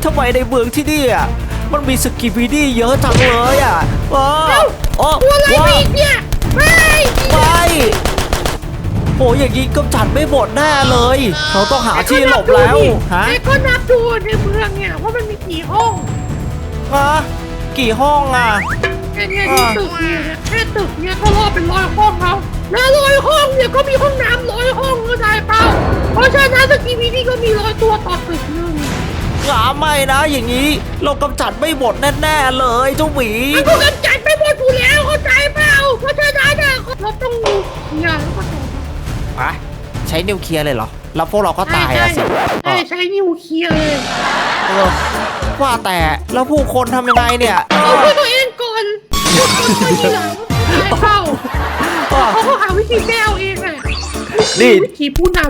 เจ้าหมีทำไมในเมืองที่นี่อะมันมีสกิปปีดี้เยอะจังเลยอะว้าวอ๋อตัวอะไรว้าไปอีกเนี่ยไม่ไปโอ้ยอย่างนี้กำจัดไม่หมดแน่เลย เราต้องหาที่หลบแล้วฮะไอ้ก็นับดูในเมืองเนี่ยว่ามันมีกี่ห้องฮะกี่ห้องอะแค่เนี่ยดูตึกเนี่ยแค่ตึกเนี่ยก็รอบเป็นร้อยห้องแล้วแล้วร้อยห้องเนี่ยก็มีห้องน้ำร้อยห้องก็ได้เปล่าเพราะฉะนั้นสกีวีนี่ก็มีร้อยตัวต่อตึกหนึ่ง หาไม่นะอย่างนี้ เรากำจัดไม่หมดแน่ๆเลยเจ้าหมีมันก็กำจัดไปหมดอยู่แล้วเข้าใจเปล่าเพราะฉะนั้นเนี่ยเราต้องดูเนี่ยแล้วก็ต่ออะใช้นิวเคลียร์เลยเหรอ แล้วพวกเราก็ตายอะสิใช่ใช้นิวเคลียร์เลยเออว่าแต่แล้วผู้คนทำยังไงเนี่ยเอเอาอเพื่อตัวเองก่อนเอาทีหลังได้เปล่าเออเขาก็หาวิธีแก้เอาเองแหละนี่วิธีผู้นฉั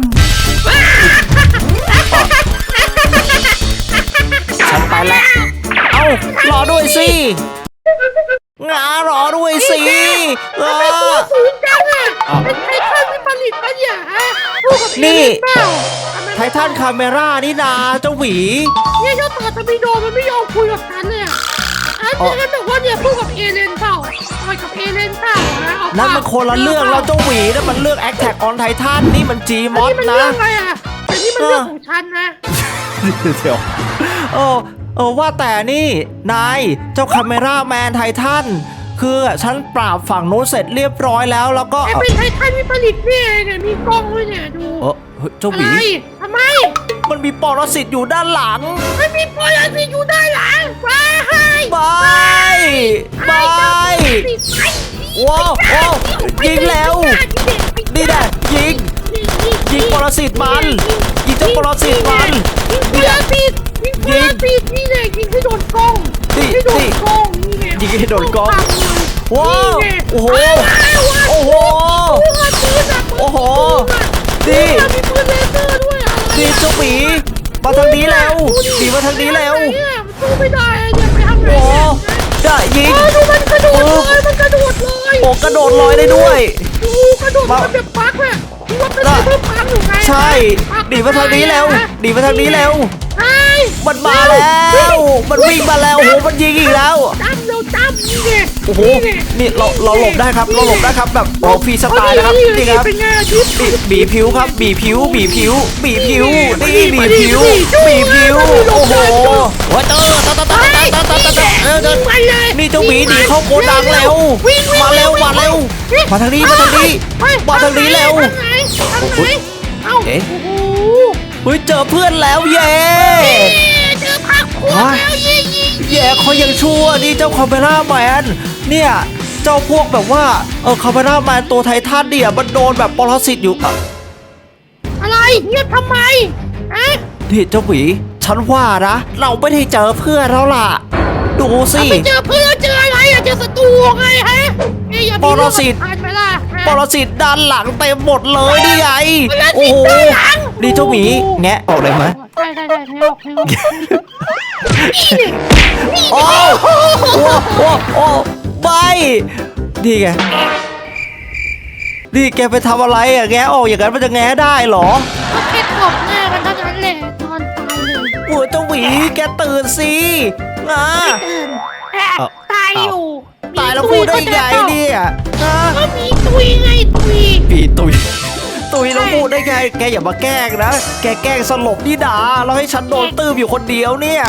รอด้วยสิงารอด้วยสิเอำทำไมตัวอ สูงจังอะอ้าว เป็นไททันที่ผลิตปะเนี่ยฮะพูดกับเอนี่เลี่ยนเปล่าไททันคาเมรานี่นาเจ้าหวี เนี่ยเจ้าต่อตะมีโดมันไม่ยอมคุยกับฉันเลยอะอันอ๋อ นี้มันบอกว่าเนี่ยพูดกับเอเลนเปล่าคุยกับเอเลนเปล่าฮะเอาเปล่านั่นมันคนละเรื่องแล้วเจ้าหวีนั่นมันเรื่องแอคแท็กออนไททันนี่มันจีมอัอนสนี้มันนะ เรื่องอะไรอะอันนี้มันเรื่องของฉันนะ เดี๋ยวเออ เออว่าแต่นี่นายเจ้าคาเมราแมนไททันคือฉันปราบฝั่งนู้นเสร็จเรียบร้อยแล้วแล้วก็ไอ้เป็นไททันที่ผลิตเนี่ยเนี่ยมีกล้องด้วยเนี่ยดูเออเฮ้ยเจ้าหอะไรวีทำไม มันมีปรสิตอยู่ด้านหลัง มันมีโปรยสิอยู่ด้านหลังไปบายบายว้าวว้าวยิงแล้วนี่แหละยิงยิงปรสิตมันยิงเจ้าปรสิตมันยิงปรสิตยิงปรสิตนี่แหละยิงให้โดนกล้อง นี่ ให้โดน นี่ กล้อง นี่แหละยิงให้โดนกล้องว้าวนี่ไงโอ้โหว้าวโอ้โหปืนอะปืนอะโอ้โหปืนี่นอะมีปืนเลเซอร์ด้วยอะนี่เจ้าหมีมาทางนี้แล้วหนีมาทางนี้แล้วเนี่ยมันสู้ไม่ได้อะเนี่ยไปทางไหนโอ้เนี่ยได้ยิงเออดูมันกระโดดเลยมันกระโดดเลยโอ้กระโดดลอยได้ด้วยดูกระโดดมันแบบปักอะคิดว่าเป็นน่ะเพื่อปักอยู่ไงใช่หนีมาทางนี้แล้วหนีมาทางนี้แล้วใช่มันมาแล้ว มันวิ่งมาแล้วโอ้โหมันยิงอีกแล้ว จำเร็วจำนี่ไงโอ้โหไงนี่เราเราหลบได้ครับ เราหลบได้ครับแบบโอ้ฟรีสไตล์นะครับนี่ครับเป็นไงอาทิตย์นี่บีผิวครับบีผิวบีผิวบีผิวนี่บีผิวบีผิวโอ้โหโอ้ยเตอร์ตะตะตะตะตะตะตะเออเออไปเลยนี่เจ้าหมีหนีเข้าโกดังเร็ววิ่งวิ่งมาเร็วมาเร็วมาทางนี้มาทางนี้ไปมาทางนี้เร็วทางไหนทางไหนเอ้าเอ๊ะโอ้โหเฮ้ยเจอเพื่อนแล้วเย้ เจอผักขวดแล้วยี่ยี่แย่เขายังชั่วนี่เจ้าคาเมล่าแมนเนี่ยเจ้าพวกแบบว่าเออคาเมล่าแมนตัวไททันเนี่ยมันโดนแบบปรสิตอยู่อะอะไรเงียบทำไมฮะนี่เจ้าหวีฉันว่านะ เราไม่ได้เจอเพื่อนแล้วล่ะ ดูสิไปเจอเพื่อนเจออะไรอะเจอศัตรูไงฮะเอ้ยอย่ามีปรเรื่องสิตผ่านไปล่ะฮะปรสิตด้านหลังเต็มหมดเลยนี่ไงปรสิตโอ้โหด้า นหลังนี่เจ้าหมีโอ้โหแงะออกเลยไหมได้ได้ได้ให้ออกให้ออกนี่นี่นี่โอ้โหโอ้โอ้ไม่นี่ไงนี่แกไปทำอะไรอะแงะออกอย่างนั้นมันจะแงะได้เหรอก็แค่ตบหน้ากันเท่านั้นแหละนอนตายเลยโอ้ยเจ้าหวีแกตื่นสิงาตื่นแอะเอ้าตายอยู่ตายแล้วพูดได้ไงเนี่ยฮะก็มีตุยไงตุยปีตุย ตุยแล้วพูดได้ไงแกอย่ามาแกล้งนะ แกแกล้งสลบนี่ดาแล้วให้ฉันโดนตื้มอยู่คนเดียวเนี่ย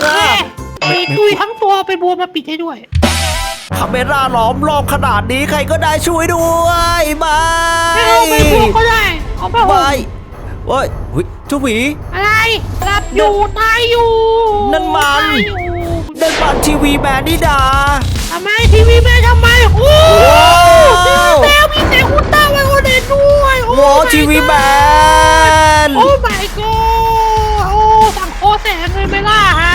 แม่ไอ้ตุยทั้งตัวไปบัวมาปิดให้ด้วยคาเมร่าล้อมรอบขนาดนี้ใครก็ได้ช่วยด้วยบาให้ยเอาไปบัวก็ได้เอาไปบายเฮ้ยเฮ้ยเจ้าหวีอะไรหลับอยู่ตายอยู่นั่นมันตายอยู่เดินบัตรทีวีแมนนี่ดาทำไมทีวีแม่ทำไมโอ้ ร้าไวโอเลตด้วยโอ้วอ my ทีวีแม god นโอ้ my god โอ้สั่งโคแสงเลยไหมล่ะฮะ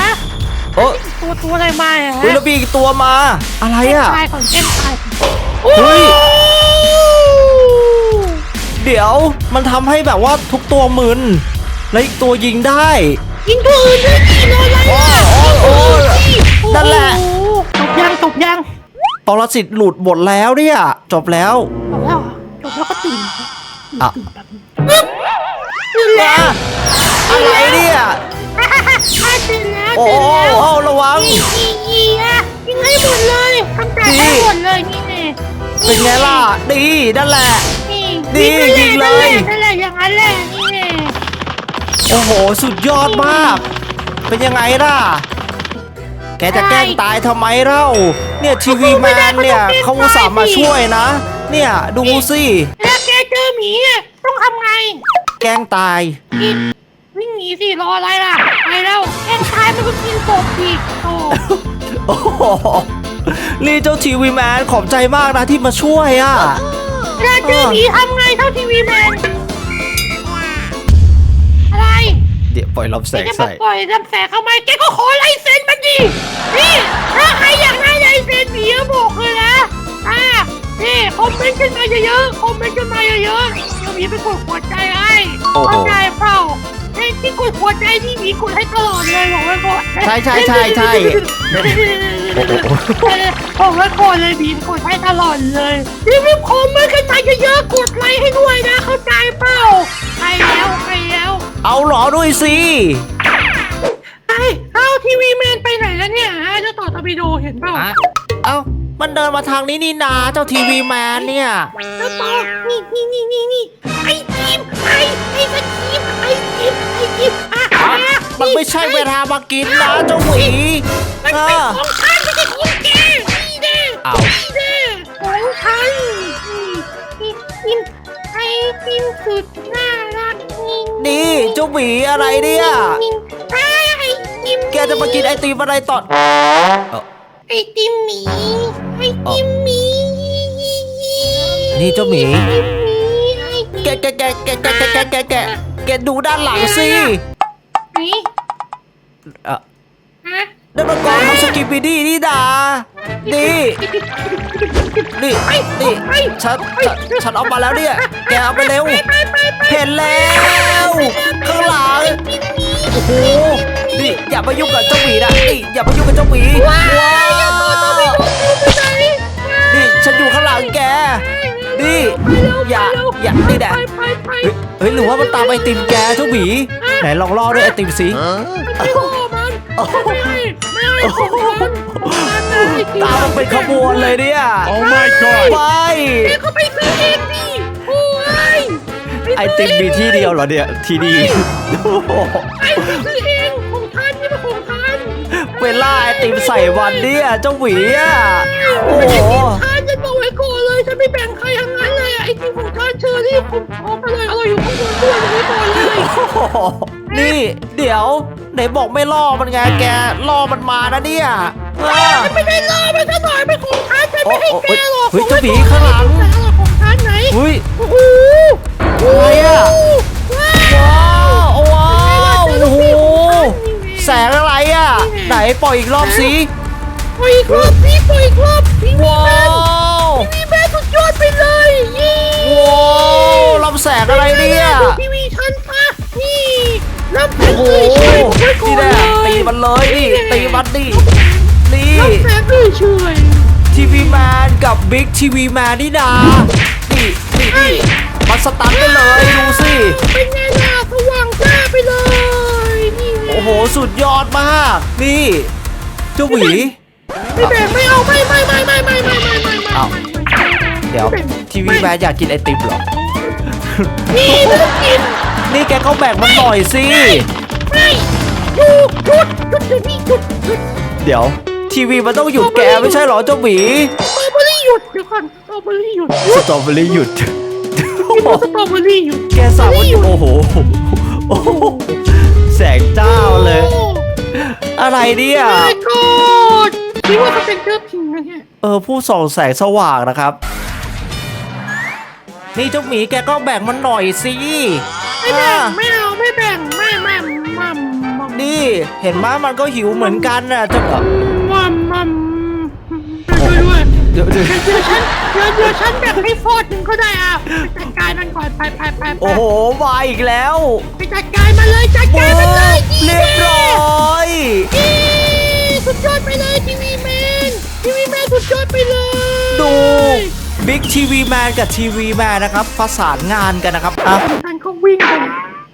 โอ้ตัวตัวอะไรมาอะเฮ้ยแล้วมีอีกตัวมา อะไรอะตายก่อนแกล้งตายก่อนเฮ้ยโอ้เดี๋ยวมันทำให้แบบว่าทุกตัวมึนและอีกตัวยิงได้ยิงตัวอื่นด้วยจีรออะไรอะโอ้โอ้โอ้ยิงตัวอื่นั่นแหละโอ้โจบยังจบยังปรสิตหลุดหมดแล้วเนี่ยจบแล้วจบแล้ว เหรอจบแล้วก็ตื่นอะตื่นแล้วอะไรเนี่ยอะตื่นแล้วโอ้ตื่นแล้วโอ้ระวังอีอีอีอะยิงให้หมดเลยทำแต่ให้หมดเลยนี่แน่เป็นไงล่ะดีนั่นแหละ นี่นี่ยิงเลย นั่นแหละอย่างนั้นแหละนี่แน่โอ้โห สุดยอดมาก เป็นยังไงล่ะ แกจะแกล้งตายทำไมเล่า เนี่ยทีวีแมนเนี่ยเขาอุตส่าห์มาช่วยนะ เนี่ย ดูสิ แล้วแกเจอหมีอะต้องทำไงแกล้งตาย กินวิ่งหนีสิรออะไรล่ะ ไปแล้วแกงตายมันก็กินศพอีกโอ้โอ้โหนี่เจ้าทีวีแมนขอบใจมากนะที่มาช่วยอะ แล้วเจอหมีทำไงเท่าทีวีแมนอะไรเดี๋ยวปล่อยลำแสแกงจะมาใส่ ปล่อยลำแสงเข้ามาแกก็ขอลายเซ็นมันดินี่ถ้าใครอยากได้ลายเซ็นหมีก็บอกเลยนะอ่า นี่คอมเมนต์กันมาเยอะๆคอมเมนต์กันมาเยอะๆเดี๋ยวหมีไปกดหัวใจให้โอ้โห เข้าใจเปล่าไอ้ที่กดหัวใจนี่หมีกดให้ตลอดเลยบอกไว้ก่อนใช่ใช่ใช่ใช่ บอกไว้ก่อนเลยหมีกดให้ตลอดเลยรีบๆคอมเมนต์กันมาเยอะๆกดไลค์ให้ด้วยนะ เข้าใจเปล่าใครแล้วใครแล้วเอาหรอด้วยสิไอ้เอาทีวีแมนไปไหนแล้วเนี่ยฮะเจ้าต่อตะบิโดเห็นเปล่า อะเอ้า มันเดินมาทางนี้นี่นาเจ้าทีวีแมนเนี่ย เจ้าต่อนี่นี่นี่นี่นี่ไอ้ทีมไอ้ไอ้สกีมไอ้ทีมไอ้ทีมอะอะมันไม่ใช่เวลามากินนะเจ้าหวีมันเอเป็นอ ของฉันไม่ใช่ของแกนี่แน่อ้าวนี่แน่ของฉันนี่ทีมไอ้ทีมสุดน่ารักนี่นี่เจ้าหวีอะไรเนี่ยนี่ไอ้ไอ้ทีมแกจะมากินไอติมอะไรตอนเอ้าไอ้ติมหมี ไอ้ติมหมีนี่เจ้าหมีไอ้หมีไอ้แกแกแกแกแกแกแกแกแกแกดูด้านหลังสิหมีเอ่อฮะนั่นมันกองของสกิปปี้ดี้นี่ดานี่นี่นี่ฉันฉันฉันเอามาแล้วเนี่ย แกเอาไปเร็ว ไปไปไปเห็นแล้ว ข้างหลังโอ้โห นี่อย่ามายุ่งกับเจ้าหมีนะนี่อย่ามายุ่งกับเจ้าหมีว้าว้ ฉันอยู่ข้างหลังแกนี่อย่าอย่านี่แหละไปไปไปเฮ้ยเฮ้ยหรือว่ามันตามไอติมแกเจ้าหมีไหนลองล่อด้วยไอติมสิไปโอ้มันไม่ให้ไม่ให้ของมันมันไม่ให้กินตามมันเป็นขบวนเลยเนี่ย Oh my god! ไปเด็กก็ไปซื้อเองดิโอ้ยไอติมมีที่เดียวเหรอเนี่ยที่นี่โอ้โหไอ้ซื้อเองของท่านนี่เป็นของท่านเวลาไอติมใส่วันเนี่ยเจ้าหวีอะโอ้ อรี่ผมพร้อมไปเลยอร่อยอยู่ข้างบนด้วยยังไม่ก่อนเลยโอ้โหนี่เดี๋ยวไหนบอกไม่ล่อมันไงแกล่อมันมานะเนี่ยเออ ไม่ได้รอมันซะหน่อยเป็นของท่านฉันไม่ให้แกหรอกเฮ้ยเจ้าหมีข้างหลัง ของท่านไหนอุ้ย โอ้โหอะไรอะ ว้าวว้าวว้าวโอ้โหแสงอะไรอะ ไหนปล่อยอีกรอบสิปล่อยอีกรอบพี่ปล่อยอีกรอบพี่มีว้าแมนวพี่แมนสุดยอดไปเลยยี่ว้าว ลำแสงอะไรเนี่ยทีวีฉันปะนี่น้ำแข็โอ้โหเฉยๆผมไว้ก่อนี่นแน่ตีมันเลยนี่ตีมันดินี่น้ำแข็งเฉยทีวีแมนกับบิ๊กทีวีแมนนี่นานี่นี่นี่มันสตันไปเลยดูสิเป็นไงล่ะสว่างจ้าไปเลยนี่โอ้โหสุดยอดมากนี่เจ้าหวีไม่แบ่งไม่เอาไม่ไม่ไม่ไม่ไม่ไม่ไม่ไม่อ้าเดี๋ยวทีวีแมนอยากกินไอติมหรอ นี่ไม่ต้องกินนี่แกก็แบ่งมันหน่อยสิ ไม่หยุดหยุดหยุดเดี๋ยวนี้หยุดหยุดเดี๋ยว ทีวีมันต้องหยุดแกไม่ใช่เหรอเจ้าหวีสตรอเบอรี่หยุดเดี๋ยวก่อนสตรอเบอรี่หยุดหสยุดตรอเบอรี่หยุดสตรอเบอรี่หยุดแกสั่งว่าหยุดโอ้โหโอ้โหแสงเจ้าเลยอะไรเนี่ยโอ้ my god คิดว่ามันเป็นเจ้าพิงนะเนี่ยเออผู้ส่องแสงสว่างนะครับ นี่เจ้าหมีแกก็แบ่งมันหน่อยสิไม่แบ่งอ่าไม่เอาไม่แบ่งไม่ไม่มัมมัมนี่ เห็นไหมมันก็หิวเหมือนกันน่ะเจ้าเอ่อมัมมัมช่วยด้วยเดี๋ยวเดี๋ยวเดี๋ยวฉันเดี๋ยวเดี๋ยวฉันแบ่งให้ฟอดหนึ่งก็ได้อะไปจัดการมันก่อนไปไปไปไปโอ้โหมาอีกแล้วไปจัดการมันเลยจัดโอ้การมันเลยเรียบร้อยนี่สุดยอดไปเลยทีวีแมนทีวีแมนสุดยอดไปเลยดู บิ๊กทีวีแมนกับทีวีแมนนะครับประสานงานกันนะครับอะฉันก็วิ่งไป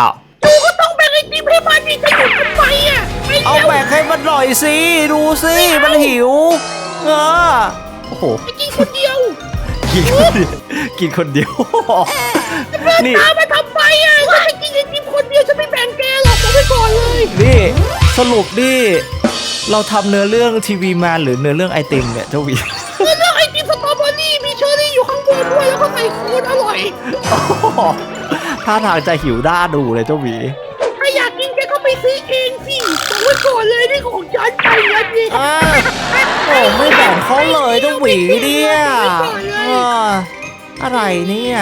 อ้าวดูก็ต้องแบ่งไอติมให้มันดิจะหยุดทำไมอะไปเอาเร็วแบ่งให้มันหน่อยสิดูสิมันหิวเออโอ้โหไปกินคนเดียวกินคนเดียวกินคนเดียวนี่ตามมาทำไมอะฉันจะกินไอติมคนเดียวฉันไม่แบ่งแกหรอกบอกไว้ก่อนเลยนี่สรุปนี่เราทำเนื้อเรื่องทีวีแมนหรือเนื้อเรื่องไอติมเนี่ยเจ้าหวี รี่อยู่ข้างบนด้วยแล้วก็ใส่โคนอร่อยท่าทางจะหิวด้าดูเลยเจ้าหวีถ้าอยากกินแกก็ไปซื้อเองสิบอกไว้ก่อนเลยนี่ของฉันไปนะนี่อ่โอ้ไม่แบ่งเขาเลยเจ้าหวีเนี่ยเอออะไรเนี่ย